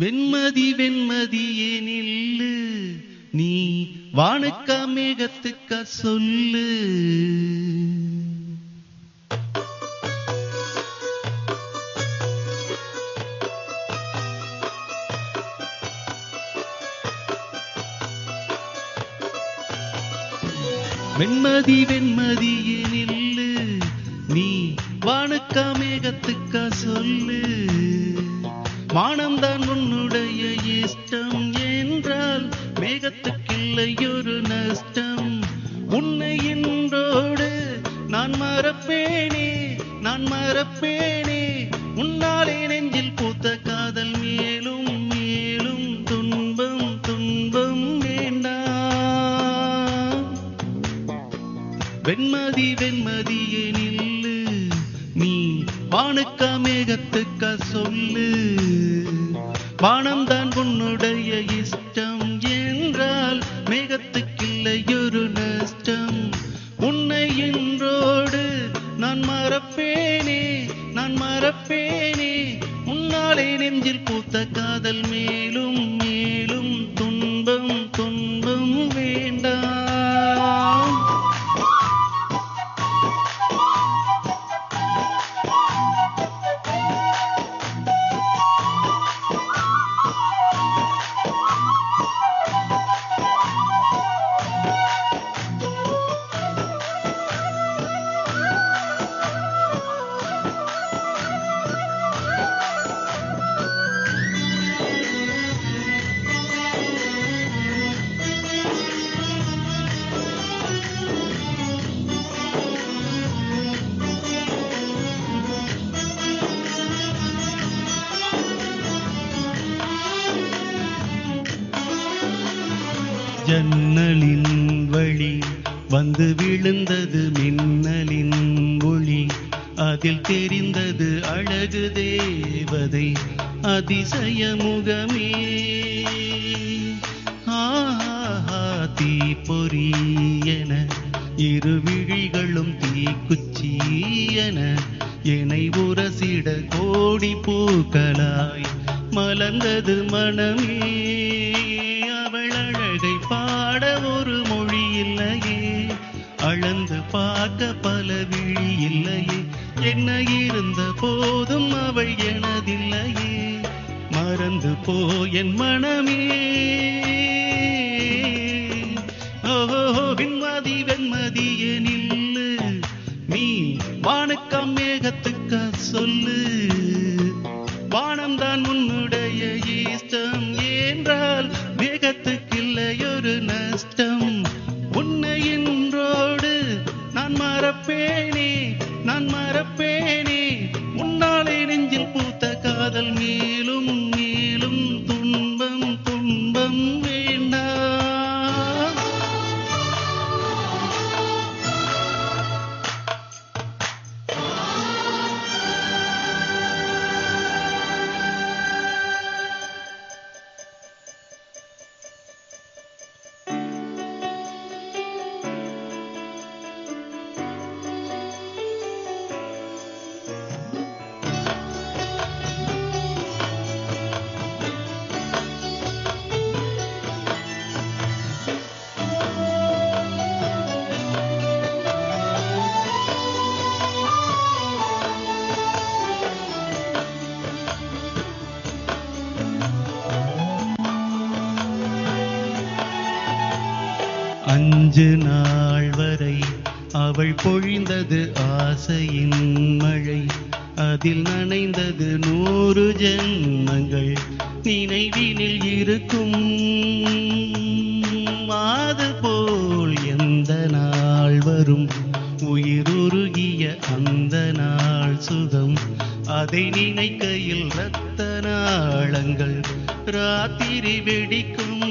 வெண்மதி வெண்மதியே ஏனில்லு நீ வானுக்க மேகத்துக்க சொல்லு. வெண்மதி வெண்மதியே நில்லு நீ வானுக்கா மேகத்துக்க சொல்லு. மானம்தான் உன்னுடைய இஷ்டம் என்றால் மேகத்துக்கில்லை ஒரு நஷ்டம். உன்னை என்றோடு நான் மறப்பேனே நான் மறப்பேனே. உன்னாலே நெஞ்சில் பூத்த காதல் மேலும் மேலும் துன்பம் துன்பம் வேண்டாம். வெண்மதி வெண்மதி எனில் வானுக்க மேகத்துக்க சொல்லு. பானம்தான் உன்னுடைய இஷ்டம் என்றால் மேகத்துக்கில்லை ஒரு நஷ்டம். உன்னை இன்றோடு நான் மறப்பேனே நான் மறப்பேனே. உன்னாலே நெஞ்சில் பூத்த காதல் மேலும் ஜன்னலின் வழி வந்து விழுந்தது மின்னலின் ஒளி. அதில் தெரிந்தது அழகு தேவதை அதிசய முகமே ஆஹா தீ பொறியன இரு விழிகளும் தீக்குச்சி என்னை உரசிட கோடி பூக்களாய் மலர்ந்தது மனமே. பாட ஒரு மொழி இல்லையே. அளந்து பார்க்க பல விழி இல்லையே. என்ன இருந்த போதும் அவள் எனதில்லையே. மறந்து போ என் மனமே. ஓஹோ வெண்மதி வெண்மதியே நில்லு நீ வானுக்கம் மேகத்துக்கா சொல்லு. மறப்பேனே நான் மறப்பேனே. உன்னாலே நெஞ்சில் பூத்த காதல் மேலும் அஞ்சு நாள் வரை அவள் பொழிந்தது ஆசையின் மழை. அதில் நனைந்தது நூறு ஜென்மங்கள் நினைவினில் இருக்கும். மாது போல் எந்த நாள் வரும்? உயிருருகிய அந்த நாள் சுகம். அதை நினைக்கையில் ரத்த நாளங்கள். ராத்திரி வெடிக்கும்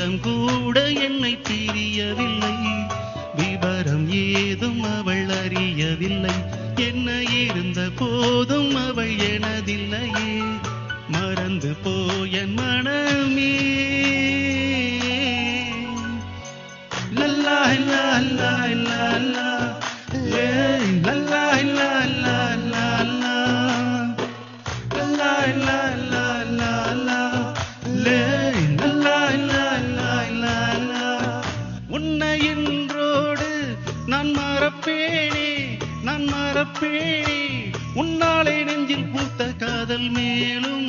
நிமிஷம் கூட என்னை பிரியவில்லை. விவரம் ஏதும் அவள் அறியவில்லை. என்ன இருந்த போதும் அவள் எனதில்லையே. மறந்து போயன் மனமே. லல்லா லல்லா லல்லா லல்லா. நான் உன்னாலே நெஞ்சில் பூத்த காதல் மேலும்